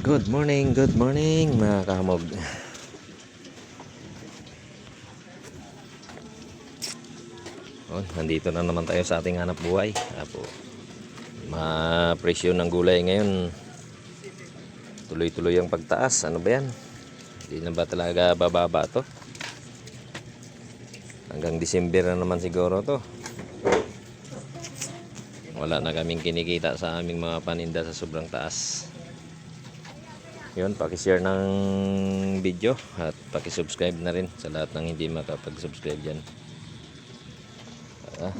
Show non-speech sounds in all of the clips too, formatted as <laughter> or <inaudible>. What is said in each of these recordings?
Good morning, good morning mga kamog. Oh, nandito na naman tayo sa ating hanap buhay. Apo. Ma-presyo ng gulay ngayon. Tuloy-tuloy ang pagtaas. Ano ba yan? Hindi na ba talaga bababa to? Hanggang December na naman siguro to. Wala na kaming kinikita sa aming mga paninda sa sobrang taas. Yun, pakishare ng video at pakisubscribe na rin sa lahat ng hindi makapag-subscribe dyan. Ah,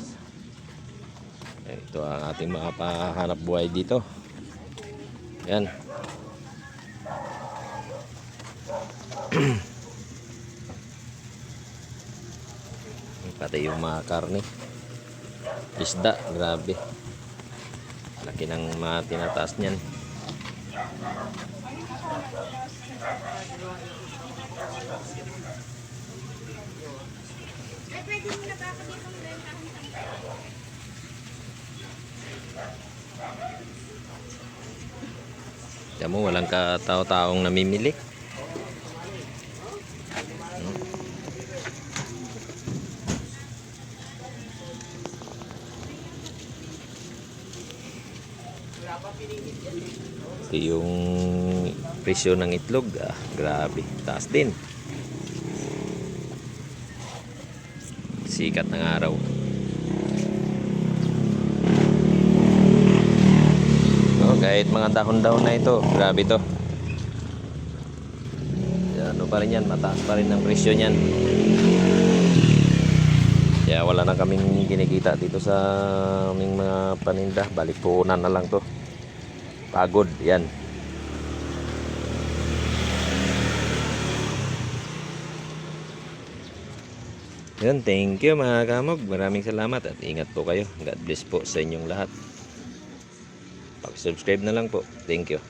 ito ang ating mga pahanap buhay dito. Yan. <clears throat> Pati yung mga karne. Isda, grabe. Laki ng mga tinataas niyan. Tiyan mo, walang katao-taong namimili. Ito yung presyo ng itlog. Ah, grabe. Taas din. Sikat ng araw. Oh, kahit mga dahon-dahon na ito, grabe to. Ano pa rin yan, mataas pa rin ang presyo niyan. Kaya wala na kaming kinikita dito sa aming mga paninda. Balik puhunan na lang to. Pagod, yan. Yun, thank you mga kamog. Maraming salamat at ingat po kayo. God bless po sa inyong lahat. Pag-subscribe na lang po. Thank you.